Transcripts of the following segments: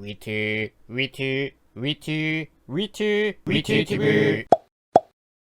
위트 위트 위트 위트 위트 TV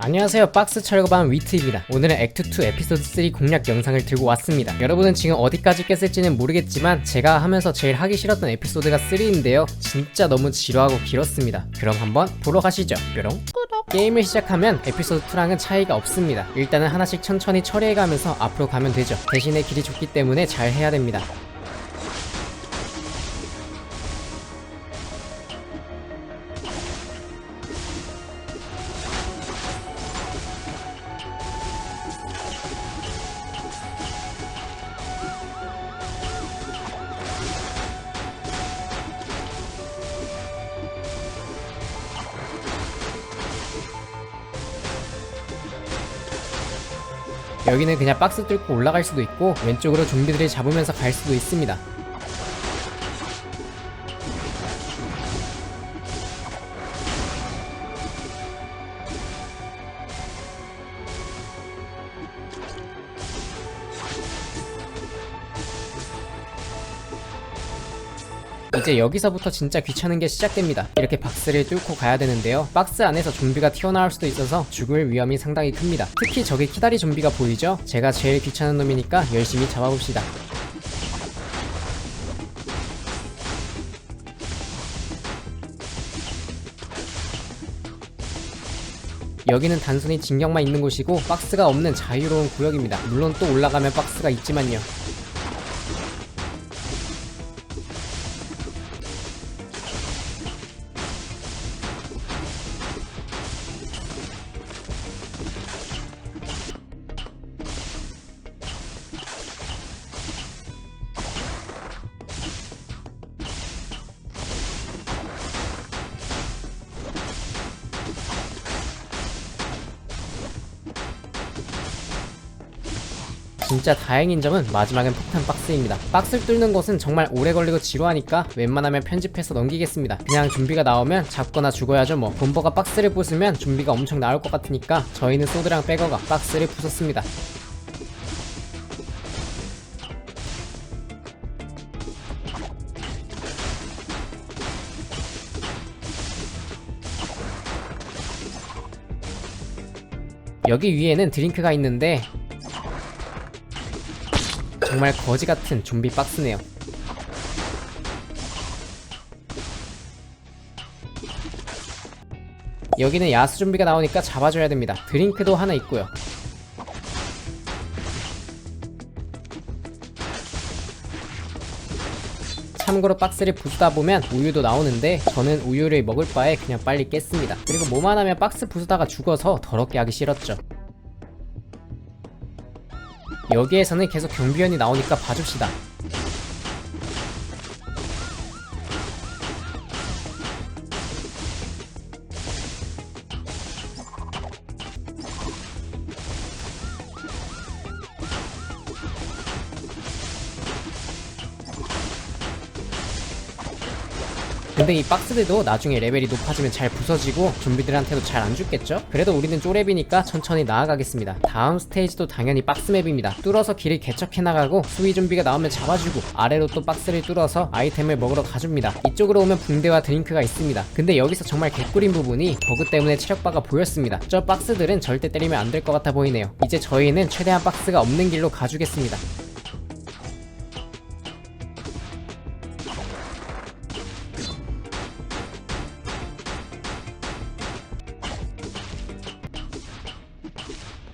안녕하세요. 박스 철거반 위트입니다. 오늘은 액트2 에피소드 3 공략 영상을 들고 왔습니다. 여러분은 지금 어디까지 깼을지는 모르겠지만 제가 하면서 제일 하기 싫었던 에피소드가 3인데요. 진짜 너무 지루하고 길었습니다. 그럼 한번 보러 가시죠. 뾰롱. 게임을 시작하면 에피소드 2랑은 차이가 없습니다. 일단은 하나씩 천천히 처리해가면서 앞으로 가면 되죠. 대신에 길이 좁기 때문에 잘 해야 됩니다 여기는 그냥 박스 뚫고 올라갈 수도 있고 왼쪽으로 좀비들을 잡으면서 갈 수도 있습니다. 이제 여기서부터 진짜 귀찮은 게 시작됩니다. 이렇게 박스를 뚫고 가야 되는데요. 박스 안에서 좀비가 튀어나올 수도 있어서 죽을 위험이 상당히 큽니다. 특히 저기 키다리 좀비가 보이죠? 제가 제일 귀찮은 놈이니까 열심히 잡아봅시다. 여기는 단순히 진격만 있는 곳이고 박스가 없는 자유로운 구역입니다. 물론 또 올라가면 박스가 있지만요. 진짜 다행인 점은 마지막엔 폭탄 박스입니다. 박스를 뚫는 것은 정말 오래 걸리고 지루하니까 웬만하면 편집해서 넘기겠습니다. 그냥 좀비가 나오면 잡거나 죽어야죠 뭐. 본버가 박스를 부수면 좀비가 엄청 나올 것 같으니까 저희는 소드랑 백어가 박스를 부쉈습니다. 여기 위에는 드링크가 있는데 정말 거지 같은 좀비 박스네요. 여기는 야수 좀비가 나오니까 잡아줘야 됩니다. 드링크도 하나 있고요. 참고로 박스를 부수다 보면 우유도 나오는데 저는 우유를 먹을 바에 그냥 빨리 깼습니다. 그리고 뭐만 하면 박스 부수다가 죽어서 더럽게 하기 싫었죠. 여기에서는 계속 경비원이 나오니까 봐줍시다. 근데 이 박스들도 나중에 레벨이 높아지면 잘 부서지고 좀비들한테도 잘 안 죽겠죠? 그래도 우리는 쪼렙이니까 천천히 나아가겠습니다. 다음 스테이지도 당연히 박스맵입니다. 뚫어서 길을 개척해 나가고 수위 좀비가 나오면 잡아주고 아래로 또 박스를 뚫어서 아이템을 먹으러 가줍니다. 이쪽으로 오면 붕대와 드링크가 있습니다. 근데 여기서 정말 개꿀인 부분이 버그 때문에 체력바가 보였습니다. 저 박스들은 절대 때리면 안 될 것 같아 보이네요. 이제 저희는 최대한 박스가 없는 길로 가주겠습니다.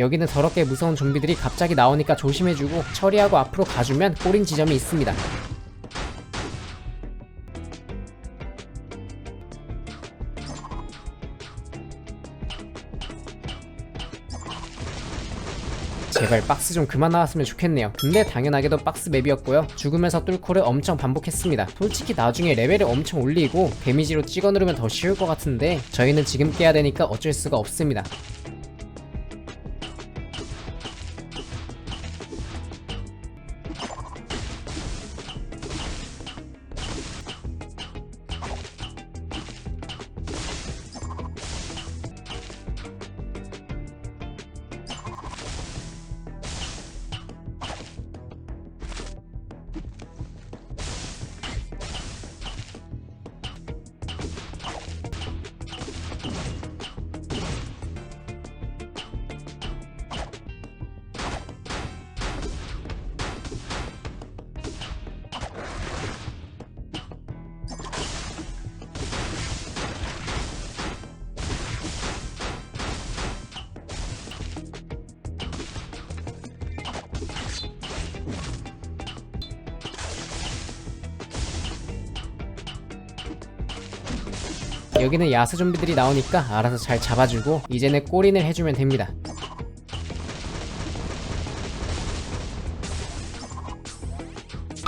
여기는 더럽게 무서운 좀비들이 갑자기 나오니까 조심해주고 처리하고 앞으로 가주면 꼬린 지점이 있습니다. 제발 박스 좀 그만 나왔으면 좋겠네요. 근데 당연하게도 박스 맵이었고요. 죽으면서 뚫고를 엄청 반복했습니다. 솔직히 나중에 레벨을 엄청 올리고 데미지로 찍어 누르면 더 쉬울 것 같은데 저희는 지금 깨야 되니까 어쩔 수가 없습니다. 여기는 야수 좀비들이 나오니까 알아서 잘 잡아주고 이제는 꼬린을 해주면 됩니다.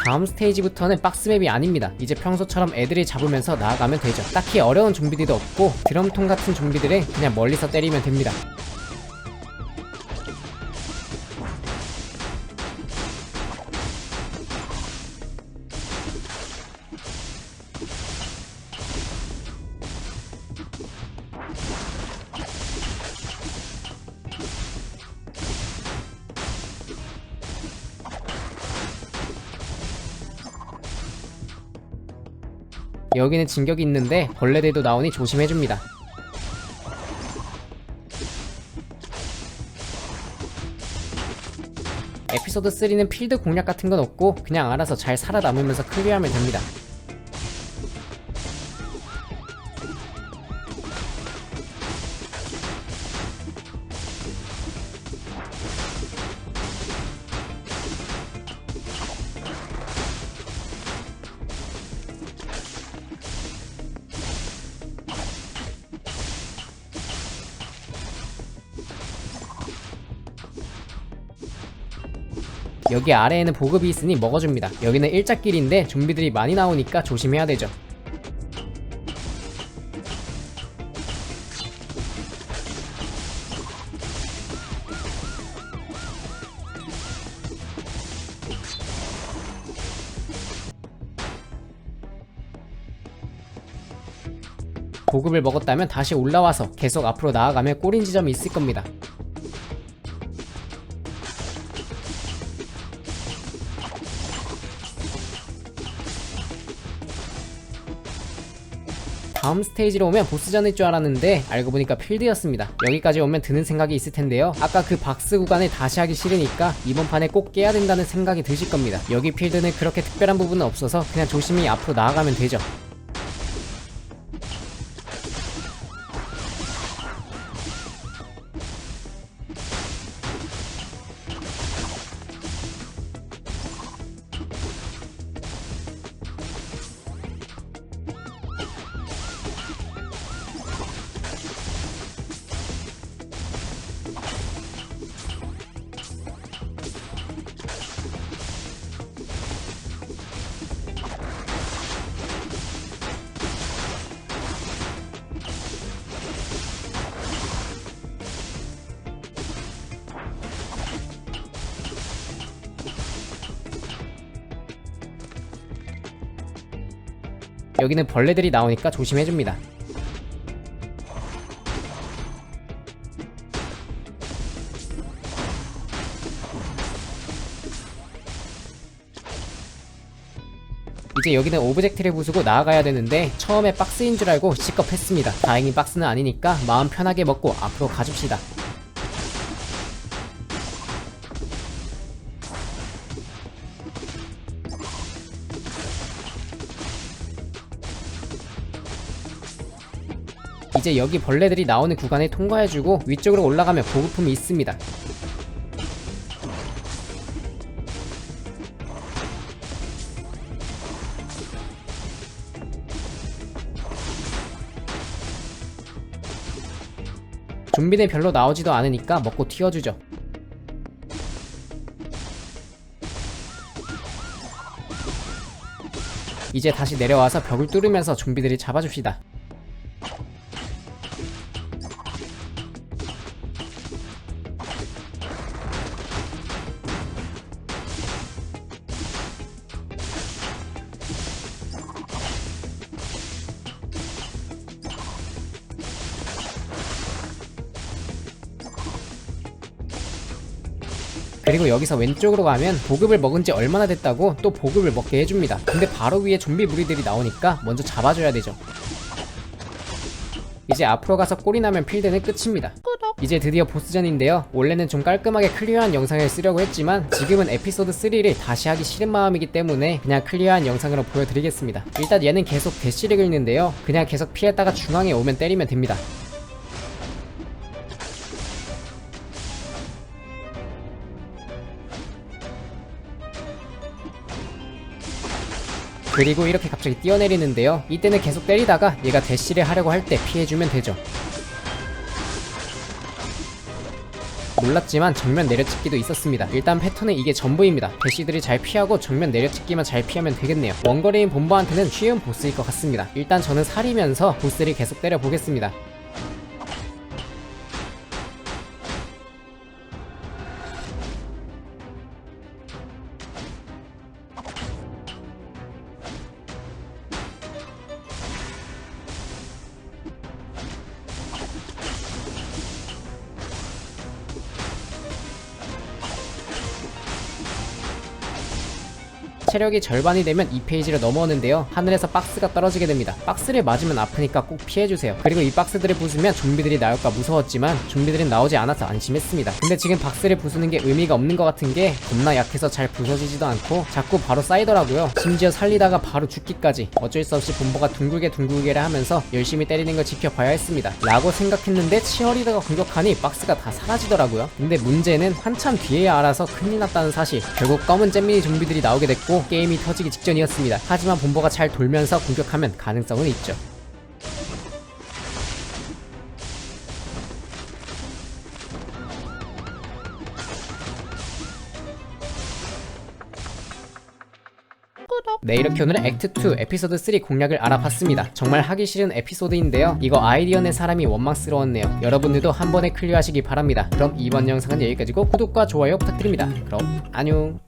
다음 스테이지부터는 박스맵이 아닙니다. 이제 평소처럼 애들이 잡으면서 나아가면 되죠. 딱히 어려운 좀비들도 없고 드럼통 같은 좀비들은 그냥 멀리서 때리면 됩니다. 여기는 진격이 있는데 벌레들도 나오니 조심해줍니다. 에피소드 3는 필드 공략 같은 건 없고 그냥 알아서 잘 살아남으면서 클리어하면 됩니다. 여기 아래에는 보급이 있으니 먹어줍니다. 여기는 일자길인데 좀비들이 많이 나오니까 조심해야 되죠. 보급을 먹었다면 다시 올라와서 계속 앞으로 나아가면 꼬린 지점이 있을 겁니다. 다음 스테이지로 오면 보스전일 줄 알았는데 알고 보니까 필드였습니다. 여기까지 오면 드는 생각이 있을 텐데요. 아까 그 박스 구간을 다시 하기 싫으니까 이번 판에 꼭 깨야 된다는 생각이 드실 겁니다. 여기 필드는 그렇게 특별한 부분은 없어서 그냥 조심히 앞으로 나아가면 되죠. 여기는 벌레들이 나오니까 조심해줍니다. 이제 여기는 오브젝트를 부수고 나아가야 되는데 처음에 박스인 줄 알고 시겁 했습니다. 다행히 박스는 아니니까 마음 편하게 먹고 앞으로 가줍시다. 이제 여기 벌레들이 나오는 구간을 통과해주고 위쪽으로 올라가면 보급품이 있습니다. 좀비는 별로 나오지도 않으니까 먹고 튀어주죠. 이제 다시 내려와서 벽을 뚫으면서 좀비들이 잡아줍시다. 그리고 여기서 왼쪽으로 가면 보급을 먹은 지 얼마나 됐다고 또 보급을 먹게 해줍니다. 근데 바로 위에 좀비 무리들이 나오니까 먼저 잡아줘야 되죠. 이제 앞으로 가서 꼴이 나면 필드는 끝입니다. 이제 드디어 보스전인데요. 원래는 좀 깔끔하게 클리어한 영상을 쓰려고 했지만 지금은 에피소드 3를 다시 하기 싫은 마음이기 때문에 그냥 클리어한 영상으로 보여드리겠습니다. 일단 얘는 계속 대시를 긁는데요. 그냥 계속 피했다가 중앙에 오면 때리면 됩니다. 그리고 이렇게 갑자기 뛰어내리는데요 이때는 계속 때리다가 얘가 대시를 하려고 할 때 피해주면 되죠 놀랍지만 정면 내려찍기도 있었습니다. 일단 패턴은 이게 전부입니다. 대시들이 잘 피하고 정면 내려찍기만 잘 피하면 되겠네요. 원거리인 본보한테는 쉬운 보스일 것 같습니다. 일단 저는 살이면서 보스를 계속 때려보겠습니다. 체력이 절반이 되면 2페이지를 넘어오는데요. 하늘에서 박스가 떨어지게 됩니다. 박스를 맞으면 아프니까 꼭 피해주세요. 그리고 이 박스들을 부수면 좀비들이 나올까 무서웠지만 좀비들은 나오지 않아서 안심했습니다. 근데 지금 박스를 부수는 게 의미가 없는 것 같은 게 겁나 약해서 잘 부서지지도 않고 자꾸 바로 쌓이더라고요. 심지어 살리다가 바로 죽기까지 어쩔 수 없이 본보가 둥글게 둥글게를 하면서 열심히 때리는 걸 지켜봐야 했습니다. 라고 생각했는데 치어리더가 공격하니 박스가 다 사라지더라고요. 근데 문제는 한참 뒤에야 알아서 큰일 났다는 사실. 결국 검은 잼민이 좀비들이 나오게 됐고 게임이 터지기 직전이었습니다. 하지만 본보가 잘 돌면서 공격하면 가능성은 있죠. 네 이렇게 오늘은 액트2 에피소드 3 공략을 알아봤습니다. 정말 하기 싫은 에피소드인데요. 이거 아이디어 낸 사람이 원망스러웠네요. 여러분들도 한 번에 클리어하시기 바랍니다. 그럼 이번 영상은 여기까지고 구독과 좋아요 부탁드립니다. 그럼 안녕